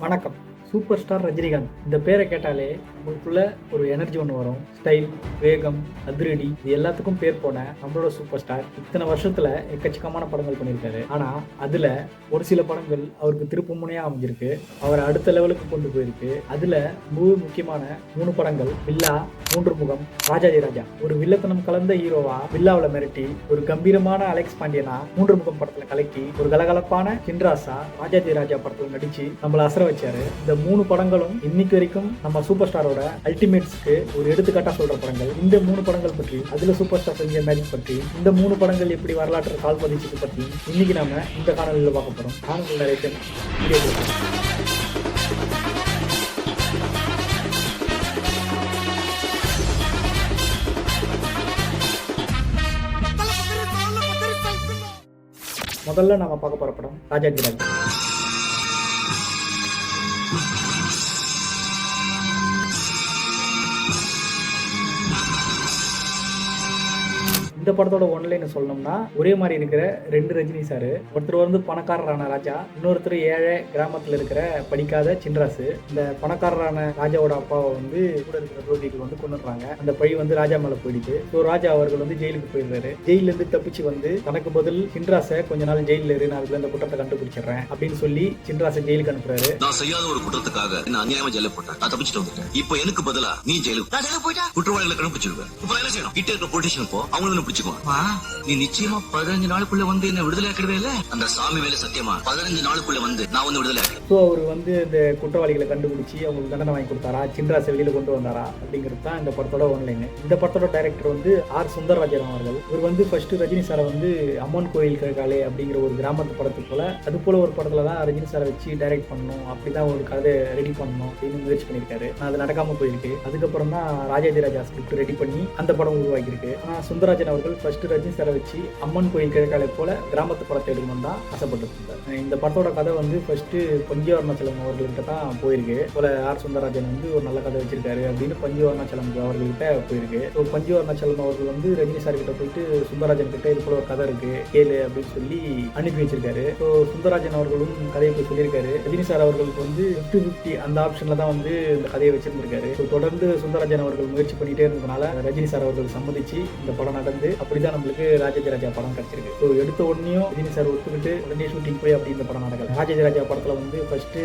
வணக்கம். Super star Rajinikanth. இந்த பேரை கேட்டாலே உங்களுக்குள்ள ஒரு எனர்ஜி ஒன்று வரும். ஸ்டைல் வேகம் அதிரடி இது எல்லாத்துக்கும் பேர் போன நம்மளோட சூப்பர் ஸ்டார் இத்தனை வருஷத்துல எக்கச்சக்கமான படங்கள் பண்ணியிருக்காரு. ஆனா அதுல ஒரு சில படங்கள் அவருக்கு திருப்பு முனையா அமைஞ்சிருக்கு. அவரை அடுத்த லெவலுக்கு கொண்டு போயிருக்கு. அதுல மிக முக்கியமான மூணு படங்கள். வில்லா மூன்று முகம் ராஜாஜி ராஜா. ஒரு வில்லத்தனம் கலந்த ஹீரோவா வில்லாவில் மிரட்டி ஒரு கம்பீரமான அலெக்ஸ் பாண்டியனா மூன்று முகம் படத்துல கலக்கி ஒரு கலகலப்பான கின்ராசா ராஜாஜி ராஜா படத்துல நடிச்சு நம்மள அசர வச்சாரு. இந்த மூணு படங்களும் இன்னைக்கு வரைக்கும் நம்ம சூப்பர் ஸ்டாரோட அல்டிமேட்ஸ்க்கு ஒரு எடுத்துக்காட்டா சொல்ற படங்கள். இந்த மூணு படங்கள் பற்றி அதுல சூப்பர் ஸ்டார் செஞ்ச மேஜிக் பற்றி இந்த மூணு படங்கள் எப்படி வரலாற்று கால் பதிச்சது பற்றி இன்னைக்கு நாம இந்த காணொலியில் பார்க்க போறோம். நானும் நிறைய முதல்ல நாம பார்க்க போற படம் ராஜாஜி ராஜா. இந்த படத்தோட ஒன்லைன் சொல்லணும்னா ஒரே மாதிரி இருக்கிற ரெண்டு ரஜினி சார் ஒருத்தர் வந்து பணக்காரரான ராஜா இன்னொருத்தர் ஏழை கிராமத்துல இருக்கிற படிக்காத சின்ராசு. இந்த பணக்காரரான ராஜாவோட அப்பாவை வந்து கூட இருக்கிற ரோகிகள் வந்து கொண்டுறாங்க அந்த பழி வந்து ராஜா மேல போயிடுது ஸோ ராஜா அவர்கள் வந்து ஜெயிலுக்கு போயிடுறாரு. ஜெயில இருந்து தப்பிச்சு வந்து தனக்கு பதில் சின்ராசை கொஞ்ச நாள் ஜெயில இரு நான் அதுல இந்த குற்றத்தை கண்டுபிடிச்சிடுறேன் அப்படின்னு சொல்லி சின்ராசை ஜெயிலுக்கு அனுப்புறாரு. நான் செய்யாத ஒரு குற்றத்துக்காக என்ன அநியாயமா ஜெயில போட்டேன் நான் தப்பிச்சிட்டு வந்துட்டேன். இப்போ எனக்கு பதிலா நீ ஜெயிலுக்கு நான் ஜெயிலுக்கு குற்றவாளிகளை கண்டுபிடிச்சிருவேன். இப்போ என்ன செய்யணும்? கிட்ட இருக்க பொலிட்டிஷன் போ. அவங்களும் என்ன பிடிச்சுக்குவான் நீ நிச்சயமா பதினஞ்சு நாளுக்குள்ள வந்து என்ன விடுதலை ஆக்கிடுவே இல்ல? அந்த சாமி வேலை சத்தியமா. பதினஞ்சு நாளுக்குள்ள வந்து நான் வந்து விடுதலை ஆக்கிறேன் ஸோ அவர் வந்து இந்த குற்றவாளிகளை கண்டுபிடிச்சி அவங்களுக்கு தண்டனை வாங்கி கொடுத்தாரா? சின்ராசை வெளியில கொண்டு வந்தாரா? அப்படிங்கிறது தான் இந்த படத்தோட ஒன்லைன். இந்த படத்தோட டைரக்டர் வந்து ஆர். சுந்தரராஜன் அவர்கள். இவர் வந்து ஃபர்ஸ்ட் ரஜினி சாரை வந்து அம்மன் கோயில் கிழக்காலே அப்படிங்கிற ஒரு கிராமத்து படத்து போல அது போல ஒரு படத்துல தான் ரஜினி சாரை வச்சு டைரக்ட் பண்ணணும் அப்படிதான் ஒரு கதை ரெடி பண்ணணும் அப்படின்னு முயற்சி பண்ணியிருக்காரு. அது நடக்காம போயிருக்கு. அதுக்கப்புறம் தான் ராஜாஜி ராஜா ஸ்கிரிப்ட் ரெடி பண்ணி அந்த படம் உருவாக்கியிருக்கு ஆனால் சுந்தரராஜன் அவர்கள் ஃபர்ஸ்ட் ரஜினி சாரை வச்சு அம்மன் கோயில் கிழக்காலே போல கிராமத்து படத்தை எடுக்கணும் தான் ஆசைப்பட்டிருந்தார். இந்த படத்தோட கதை வந்து ஃபர்ஸ்ட் பஞ்சு அருணாச்சலம் அவர்கள்ட்ட தான் போயிருக்கு. போல ஆர் சுந்தரராஜன் வந்து ஒரு நல்ல கதை வச்சிருக்காரு அப்படின்னு பஞ்சு அருணாச்சலம் அவர்கள்கிட்ட போயிருக்கு. ஸோ பஞ்சு அருணாச்சலம் அவர்கள் வந்து ரஜினி சார் கிட்ட போயிட்டு சுந்தரராஜன் கிட்ட இது போல ஒரு கதை இருக்கு கேளு அப்படின்னு சொல்லி அனுப்பி வச்சிருக்காரு. ஸோ சுந்தரராஜன் அவர்களும் கதையை போய் சொல்லியிருக்காரு. ரஜினி சார் அவர்களுக்கு வந்து ஃபிஃப்டி ஃபிஃப்டி அந்த ஆப்ஷன்ல தான் வந்து இந்த கதையை வச்சிருந்திருக்காரு. ஸோ தொடர்ந்து சுந்தரராஜன் அவர்கள் முயற்சி பண்ணிட்டே இருந்ததுனால ரஜினி சார் அவர்கள் சம்மதிச்சு இந்த படம் நடந்து அப்படிதான் நம்மளுக்கு ராஜாஜி ராஜா படம் கிடைச்சிருக்கு. ஸோ எடுத்த உடனேயும் ரஜினி சார் ஒத்துக்கிட்டு உடனே ஷூட்டிங் போய் அப்படி இந்த படம் நடக்கல. ராஜாஜி ராஜா படத்துல வந்து ஃபர்ஸ்ட்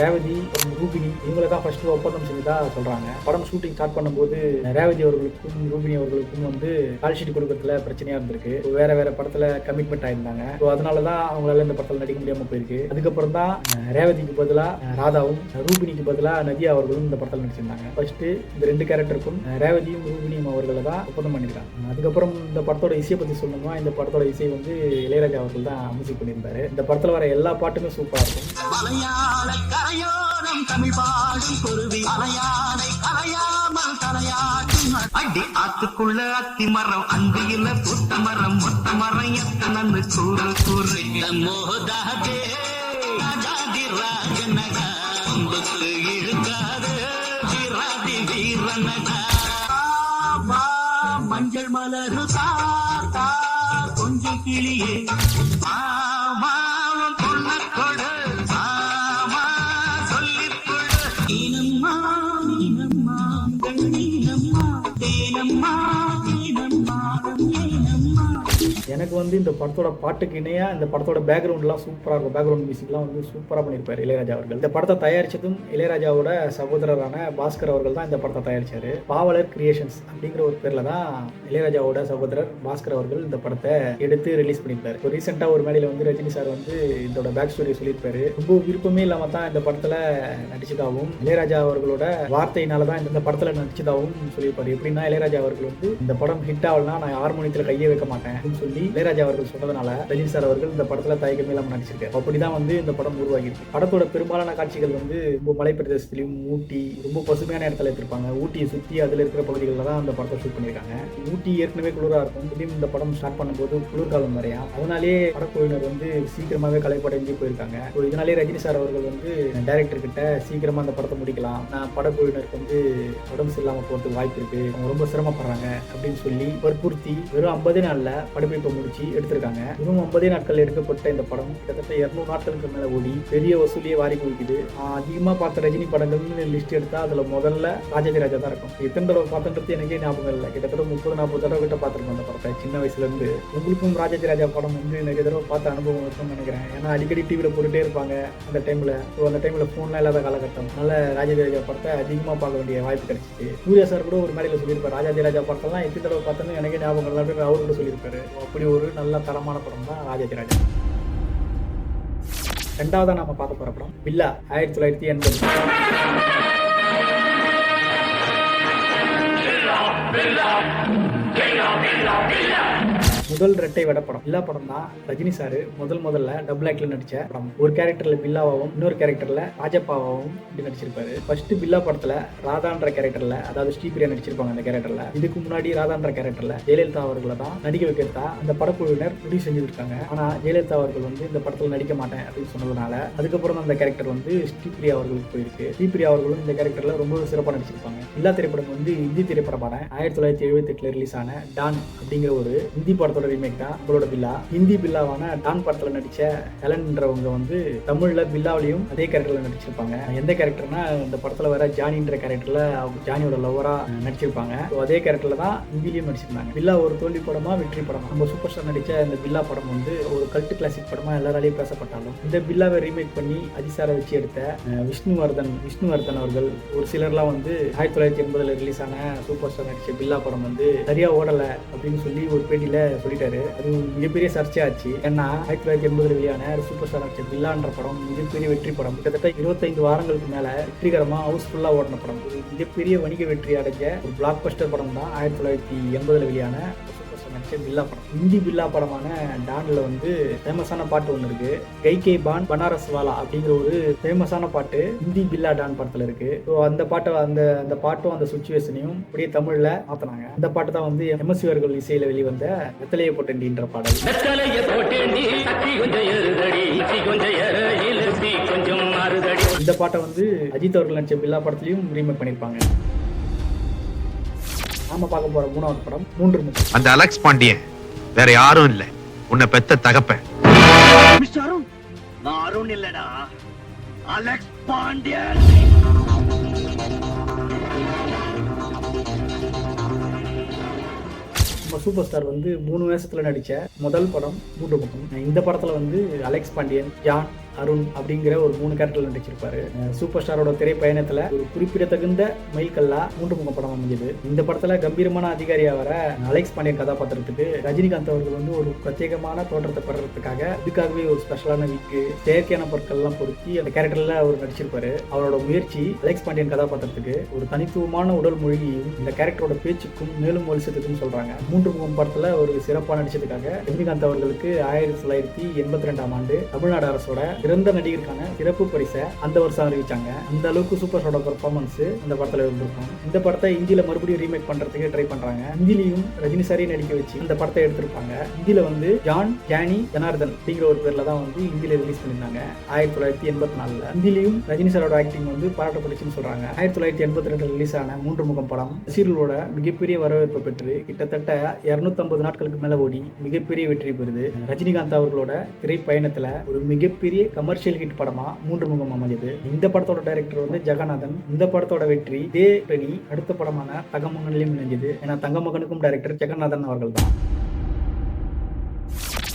ரேவதி ரூபினி இவங்களை தான் ஃபர்ஸ்ட் ஒப்பந்தம் செஞ்சதா சொல்றாங்க. படம் ஷூட்டிங் ஸ்டார்ட் பண்ணும்போது ரேவதி அவர்களுக்கும் ரூபினி அவர்களுக்கும் வந்து கால் ஷீட் கொடுக்கறதுல பிரச்சனையா இருந்திருக்கு. வேற வேற படத்துல கமிட்மெண்ட் ஆயிருந்தாங்க. ஸோ அதனால தான் அவங்களால இந்த படத்தில் நடிக்க முடியாம போயிருக்கு. அதுக்கப்புறம் தான் ரேவதிக்கு பதிலா ராதாவும் ரூபினிக்கு பதிலா நதியா அவர்களும் இந்த படத்தில் நடிச்சிருந்தாங்க. ஃபர்ஸ்ட் இந்த ரெண்டு கேரக்டருக்கும் ரேவதியும் ரூபினியும் அவர்களை தான் ஒப்பந்தம் பண்ணிருக்காங்க அதுக்கப்புறம் இந்த படத்தோட இசையை பற்றி சொல்லணும்னா இந்த படத்தோட இசை வந்து இளையராஜா அவர்கள் தான் மியூசிக் பண்ணியிருந்தாரு. இந்த படத்தில் வர எல்லா பாட்டுமே சூப்பரா இருக்கும். மலையாள கரையோரம் தமிழ் பாடும் குருவி. அலையானை கலையாமல் தலையாட்டும் அடி ஆத்துக்குள்ள அத்தி மரம் அந்தியில புத்த மரம் மொத்த மரம் எத்தனன்னு கூறு கூறு மோதாதே ராஜாதி ராஜனகா அம்புக்கு இழுக்காது மஞ்சள் மலரு தாத்தா கொஞ்சம் கிளியே. மாமா எனக்கு வந்து இந்த படத்தோட பாட்டுக்கு இணையா இந்த படத்தோட பேக்ரவுண்ட்லாம் சூப்பராக இருக்கும். பேக்ரவுண்ட் மியூசிக்லாம் வந்து சூப்பராக பண்ணியிருப்பார் இளையராஜா அவர்கள். இந்த படத்தை தயாரிச்சதும் இளையராஜாவோட சகோதரரான பாஸ்கர் அவர்கள் தான் இந்த படத்தை தயாரிச்சார். பாவலர் கிரியேஷன்ஸ் அப்படிங்கிற ஒரு பேரில் தான் இளையராஜாவோட சகோதரர் பாஸ்கர் அவர்கள் இந்த படத்தை எடுத்து ரிலீஸ் பண்ணியிருப்பாரு. இப்போ ரீசெண்டாக ஒரு மேடையில் வந்து ரஜினி சார் வந்து இதோட பேக் ஸ்டோரியை சொல்லியிருப்பாரு. ரொம்ப விருப்பமே இல்லாமல் தான் இந்த படத்தில் நடிச்சதாகவும் இளையராஜா அவர்களோட வார்த்தையினால தான் இந்த படத்தில் நடிச்சதாகவும் சொல்லியிருப்பார். எப்படின்னா இளையராஜா அவர்கள் வந்து இந்த படம் ஹிட் ஆகலனா நான் ஹார்மோனியத்தில் கையே வைக்க மாட்டேன் அப்படின்னு சொல்லி இளையராஜா அவர்கள் சொன்னதுனால ரஜினி சார் அவர்கள் இந்த படத்துல தயக்கமே இல்லாம நடிச்சிருக்காரு. அப்படிதான் வந்து இந்த படம் உருவாகிருக்கு படத்தோட பெரும்பாலான காட்சிகள் வந்து ரொம்ப மலை பிரதேசத்திலையும் ஊட்டி ரொம்ப பசுமையான இடத்துல எடுத்திருப்பாங்க. ஊட்டியை சுத்தி அதுல இருக்கிற பகுதிகளில் தான் அந்த படத்தை ஷூட் பண்ணியிருக்காங்க. ஊட்டி ஏற்கனவே குளிரா இருக்கும். திடீர்னு இந்த படம் ஸ்டார்ட் பண்ணும்போது குளிர்காலம் வரையா அதனாலே படக்குழுவினர் வந்து சீக்கிரமாவே கலைப்படைஞ்சு போயிருக்காங்க. ஸோ இதனாலே ரஜினி சார் அவர்கள் வந்து டைரக்டர் கிட்ட சீக்கிரமா அந்த படத்தை முடிக்கலாம். நான் படக்குழுவினருக்கு வந்து உடம்பு சரியில்லாம போறதுக்கு வாய்ப்பு இருக்கு. அவங்க ரொம்ப சிரமப்படுறாங்க அப்படின்னு சொல்லி வற்புறுத்தி வெறும் ஐம்பது நாள்ல படப்பிடிப்பை முடிச்சு எடுத்திருக்காங்க. இன்னும் ஐம்பதே நாட்கள் எடுக்கப்பட்ட இந்த படம் கிட்டத்தட்ட இரநூறு நாட்களுக்கு மேல ஓடி பெரிய வசூலியை வாரி குவிக்குது. அதிகமாக பார்த்த ரஜினி படங்கள்னு லிஸ்ட் எடுத்தால் அதில் முதல்ல ராஜாஜி ராஜா தான் இருக்கும். எத்தனை தடவை பார்த்துன்றது எனக்கே ஞாபகம் இல்லை. கிட்டத்தட்ட முப்பது நாற்பது தடவை கிட்ட பார்த்துருக்கோம் அந்த படத்தை. சின்ன வயசுலேருந்து உங்களுக்கும் ராஜாஜி ராஜா படம் வந்து நிறைய தடவை பார்த்த அனுபவம் இருக்கும்னு நினைக்கிறேன். ஏன்னா அடிக்கடி டிவியில் போட்டுட்டே இருப்பாங்க அந்த டைமில் ஸோ அந்த டைமில் ஃபோன்லாம் இல்லாத காலகட்டம். அதனால ராஜாதி ராஜா படத்தை அதிகமாக பார்க்க வேண்டிய வாய்ப்பு கிடைச்சிச்சு. சூர்யா சார் கூட ஒரு மேடையில் சொல்லியிருப்பார். ராஜாதி ராஜா படத்தெல்லாம் எத்தனை தடவை பார்த்தோன்னு எனக்கே ஞாபகம் இல்லை அப்படின்னு கூட சொல்லியிருப்பாரு. அப்படி ஒரு நல்ல தரமான படம் தான் ராஜாதி ரெண்டாவதாக நம்ம பார்க்க போகிற படம் பில்லா ஆயிரத்தி தொள்ளாயிரத்தி எண்பது. முதல் ரெட்டை வட படம். பில்லா படம் தான் ரஜினி சார் முதல் முதல்ல டபுள் ஆக்டில் நடிச்ச படம். ஒரு கேரக்டர்ல பில்லாவாவும் இன்னொரு கேரக்டர்ல ராஜப்பாவாவும் இப்படி நடிச்சிருப்பாரு. ஃபர்ஸ்ட் பில்லா படத்துல ராதான்ற கேரக்டர்ல அதாவது ஸ்ரீபிரியா நடிச்சிருப்பாங்க அந்த கேரக்டர்ல இதுக்கு முன்னாடி ராதான்ற கேரக்டர்ல ஜெயலலிதா அவர்களை தான் நடிக்க வைக்கிறதா அந்த படக்குழுவினர் முடிவு செஞ்சிருக்காங்க ஆனா ஜெயலலிதா அவர்கள் வந்து இந்த படத்துல நடிக்க மாட்டேன் அப்படின்னு சொன்னதுனால அதுக்கப்புறம் தான் அந்த கேரக்டர் வந்து ஸ்ரீபிரியா அவர்களுக்கு போயிருக்கு. ஸ்ரீபிரியா அவர்களும் இந்த கேரக்டர்ல ரொம்ப சிறப்பாக நடிச்சிருப்பாங்க. எல்லா திரைப்படம் வந்து இந்தி திரைப்படமான ஆயிரத்தி தொள்ளாயிரத்தி எழுபத்தி எட்டுல ரிலீஸ் ஆன டான் அப்படிங்கிற ஒரு ஹிந்தி படத்தோட ரீமேக் தான் உங்களோட பில்லா? ஹிந்தி பில்லாவான டான் படத்துல நடிச்ச ஹெலன்ன்றவங்க வந்து தமிழ்ல பில்லாவிலையும் அதே கேரக்டர்ல நடிச்சிருப்பாங்க. எந்த கேரக்டர்னா இந்த படத்துல வர ஜானின்ற கேரக்டர்ல அவங்க ஜானியோட லவரா நடிச்சிருப்பாங்க. அதே கேரக்டர்ல தான் ஹிந்திலையும் நடிச்சிருந்தாங்க. பில்லா ஒரு தோல்வி படமா வெற்றி படமா? நம்ம சூப்பர் ஸ்டார் நடிச்ச இந்த பில்லா படம் வந்து ஒரு கல்ட்டு கிளாசிக் படமா எல்லாராலையும் பேசப்பட்டாலும் இந்த பில்லாவை ரீமேக் பண்ணி அதிசார வச்சு எடுத்த விஷ்ணுவர்தன் விஷ்ணுவர்தன் அவர்கள் ஒரு சிலர்லாம் வந்து ஆயிரத்தி தொள்ளாயிரத்தி எண்பதுல ரிலீஸ் ஆன சூப்பர் ஸ்டார் நடிச்ச பில்லா படம் வந்து சரியா ஓடல அப்படின்னு சொல்லி ஒரு பேட்டியில சொல்லிட்டாரு அது மிகப்பெரிய சர்ச்சையாச்சு. ஏன்னா ஆயிரத்தி தொள்ளாயிரத்தி எண்பதுல வெளியான சூப்பர் ஸ்டார் நடிச்ச பில்லான்ற படம் மிகப்பெரிய வெற்றி படம். கிட்டத்தட்ட இருபத்தைந்து வாரங்களுக்கு மேல வெற்றிகரமா ஹவுஸ்ஃபுல்லா ஓடின படம். ஒரு மிகப்பெரிய வணிக வெற்றி அடைஞ்ச ஒரு பிளாக் பஸ்டர் படம் தான் ஆயிரத்தி தொள்ளாயிரத்தி எண்பதுல வெளியான நடிச்ச பில்லா படம். ஹிந்தி பில்லா படமான டான்ல வந்து ஃபேமஸான பாட்டு ஒன்று இருக்கு. கை கே பான் பனாரஸ் வாலா அப்படிங்கிற ஒரு ஃபேமஸான பாட்டு ஹிந்தி பில்லா டான் படத்துல இருக்கு. ஸோ அந்த பாட்டை அந்த அந்த பாட்டும் அந்த சுச்சுவேஷனையும் அப்படியே தமிழ்ல மாத்தினாங்க. அந்த பாட்டு தான் வந்து எம்எஸ்சி அவர்கள் இசையில வெளிவந்த வெத்தலையை போட்டண்டின்ற பாடல். இந்த பாட்டை வந்து அஜித் அவர்கள் நடிச்ச பில்லா படத்துலயும் ரீமேக் பண்ணியிருப்பாங்க நாம பார்க்க போற மூணாவது படம் மூன்று முகம் அந்த அலெக்ஸ் பாண்டியன். வேற யாரும் இல்ல. உன்னை பெத்த தகப்பன். மிஸ்டர் அருண்! நான் அருண் இல்லடா. அலெக்ஸ் பாண்டியன்! நம்ம சூப்பர் ஸ்டார் வந்து மூணு வேஷத்துல நடிச்ச முதல் படம் மூன்று முகம் இந்த படத்துல வந்து அலெக்ஸ் பாண்டியன் ஜான் அருண் அப்படிங்கிற ஒரு மூணு கேரக்டர்ல நடிச்சிருப்பாரு. சூப்பர் ஸ்டாரோட திரைப்பயணத்துல ஒரு குறிப்பிடத்தகுந்த மைல்கல்லா மூன்று முக படம் அமைஞ்சது. இந்த படத்துல கம்பீரமான அதிகாரியா வர அலெக்ஸ் பாண்டியன் கதாபாத்திரத்துக்கு ரஜினிகாந்த் அவர்கள் வந்து ஒரு பிரத்யேகமான தோற்றத்தை பெறறதுக்காக இதுக்காகவே ஒரு ஸ்பெஷலான வீக்கு செயற்கையான பொருட்கள்லாம் பொருத்தி அந்த கேரக்டர்ல அவர் நடிச்சிருப்பாரு. அவரோட முயற்சி அலெக்ஸ் பாண்டியன் கதாபாத்திரத்துக்கு ஒரு தனித்துவமான உடல் மொழியையும் இந்த கேரக்டரோட பேச்சுக்கும் மேலும் ஒலிசத்துக்கும் சொல்றாங்க. மூன்று முகம் படத்துல ஒரு சிறப்பாக நடிச்சதுக்காக ரஜினிகாந்த் அவர்களுக்கு ஆயிரத்தி தொள்ளாயிரத்தி எண்பத்தி ரெண்டாம் ஆண்டு தமிழ்நாடு அரசோட சிறந்த நடிகருக்கான சிறப்பு பரிசை அந்த வருஷம் அறிவிச்சாங்க. அந்த அளவுக்கு சூப்பர் ஸ்டாரோட பெர்ஃபார்மன்ஸ் இந்த படத்தில் இருந்திருக்கும். இந்த படத்தை இந்தியில மறுபடியும் ரீமேக் பண்றதுக்கு ட்ரை பண்றாங்க. இந்திலையும் ரஜினி சாரியை நடிக்க வச்சு இந்த படத்தை எடுத்திருப்பாங்க. இந்தியில் வந்து ஜான் ஜானி ஜனார்தன் அப்படிங்கிற ஒரு பேர்ல தான் வந்து ஹிந்தியில ரிலீஸ் பண்ணியிருந்தாங்க. ஆயிரத்தி தொள்ளாயிரத்தி எண்பத்தி நாலுல. ஹிந்திலையும் ரஜினி சாரோட ஆக்டிங் வந்து பாராட்டப்பட்டுச்சுன்னு சொல்றாங்க. ஆயிரத்தி தொள்ளாயிரத்தி எண்பத்தி ரெண்டு ரிலீஸ் ஆன மூன்று முகம் படம். சீரியலோட மிகப்பெரிய வரவேற்பு பெற்று கிட்டத்தட்ட இரநூத்தம்பது நாட்களுக்கு மேல ஓடி மிகப்பெரிய வெற்றி பெறுது. ரஜினிகாந்த் அவர்களோட திரைப்பயணத்துல ஒரு மிகப்பெரிய கமர்ஷியல் ஹிட் படமா? மூன்று முகம் அமைஞ்சது. இந்த படத்தோட டைரக்டர் வந்து ஜெகநாதன். இந்த படத்தோட வெற்றி இதே டனி அடுத்த படமான தங்கமகன்லையும் இணைஞ்சது. ஏன்னா தங்கமகனுக்கும் டைரக்டர் ஜெகநாதன் அவர்கள் தான்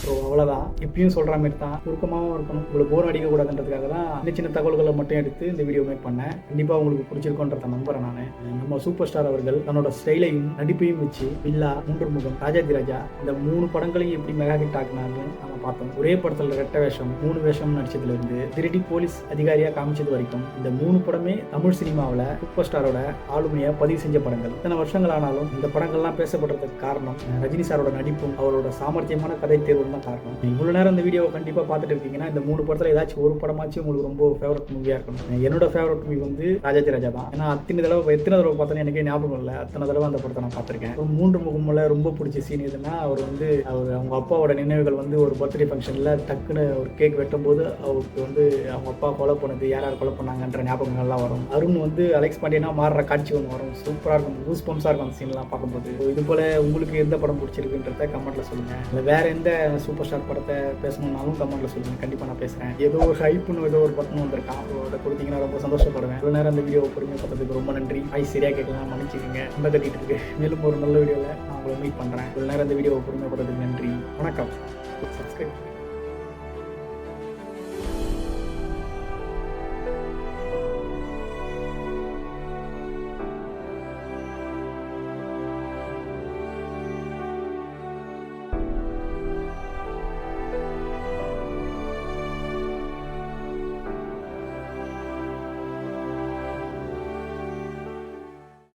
ஸோ அவ்வளோதான் இப்பயும் சொல்கிற மாதிரி தான் சுருக்கமாகவும் இருக்கணும். உங்களுக்கு போர் அடிக்கக்கூடாதுன்றதுக்காக தான் சின்ன சின்ன தகவல்களை மட்டும் எடுத்து இந்த வீடியோ மேக் பண்ணேன். கண்டிப்பாக உங்களுக்கு பிடிச்சிருக்கோன்றத நம்புறேன் நான். நம்ம சூப்பர் ஸ்டார் அவர்கள் தன்னோட ஸ்டைலையும் நடிப்பையும் வச்சு வில்லா மூன்று முகம் ராஜாதி ராஜா இந்த மூணு படங்களையும் எப்படி மெகா ஹிட் ஆக்குனாருன்னு நம்ம பார்த்தோம். ஒரே படத்தில் ரெட்ட வேஷம் மூணு வேஷம் நடிச்சதுலேருந்து திருடி போலீஸ் அதிகாரியாக காமிச்சது வரைக்கும் இந்த மூணு படமே தமிழ் சினிமாவில் சூப்பர் ஸ்டாரோட ஆளுமையை பதிவு செஞ்ச படங்கள். இத்தனை வருஷங்கள் ஆனாலும் இந்த படங்கள்லாம் பேசப்படுறதுக்கு காரணம் ரஜினி சாரோட நடிப்பும் அவரோட சாமர்த்தியமான கதை தேர்வும் தான் காரணம் இவ்வளோ நேரம் இந்த வீடியோவை கண்டிப்பாக பார்த்துட்டு இருக்கீங்கன்னா இந்த மூணு படத்தில் ஏதாச்சும் ஒரு படமாச்சும் உங்களுக்கு ரொம்ப ஃபேவரட் மூவியாக இருக்கணும். என்னோட ஃபேவரட் மூவி வந்து ராஜாஜி ராஜா தான். ஏன்னா அத்தனை தடவை எத்தனை தடவை பார்த்தேன்னு எனக்கே ஞாபகம் இல்லை அத்தனை தடவை அந்த படத்தை நான் பார்த்துருக்கேன். மூன்று முகமுள்ள ரொம்ப பிடிச்ச சீன் எதுன்னா அவர் வந்து அவர் அவங்க அப்பாவோட நினைவுகள் வந்து ஒரு பர்த்டே ஃபங்க்ஷனில் டக்குன்னு ஒரு கேக் வெட்டும்போது அவருக்கு வந்து அவங்க அப்பா கொலை பண்ணது யார் யார் கொலை பண்ணாங்கன்ற ஞாபகங்கள்லாம் வரும். அருண் வந்து அலெக்ஸ் பாண்டியனா மாறுற காட்சி ஒன்று வரும். சூப்பராக இருக்கும். கூஸ் பம்ஸாக இருக்கும் அந்த சீன்லாம் பார்க்கும்போது. இது போல் உங்களுக்கு எந்த படம் பிடிச்சிருக்குன்றத கமெண்ட்ல சொல்லுங்கள் இல்லை வேற எந்த சூப்பர் ஸ்டார் படத்தை பேசணும்னாலும் கமெண்ட்ல சொல்லுங்கள் கண்டிப்பாக நான் பேசுகிறேன் ஏதோ ஒரு ஹைப்புன்னு ஏதோ ஒரு பட்டன் வந்திருக்கான் அவரோட கொடுத்தீங்கன்னா ரொம்ப சந்தோஷப்படுவேன். இவ்வளோ நேரம் அந்த வீடியோ பொறுமையாக பார்த்ததுக்கு ரொம்ப நன்றி. ஐ சரியாக கேட்கலாம் மன்னிச்சுக்கோங்க. ரொம்ப கட்டிட்டு இருக்கு. மேலும் ஒரு நல்ல வீடியோவில் நான் உங்களை மீட் பண்ணுறேன் இவ்வளோ நேரம் இந்த வீடியோவை பொறுமையாக பார்த்ததுக்கு நன்றி. வணக்கம்.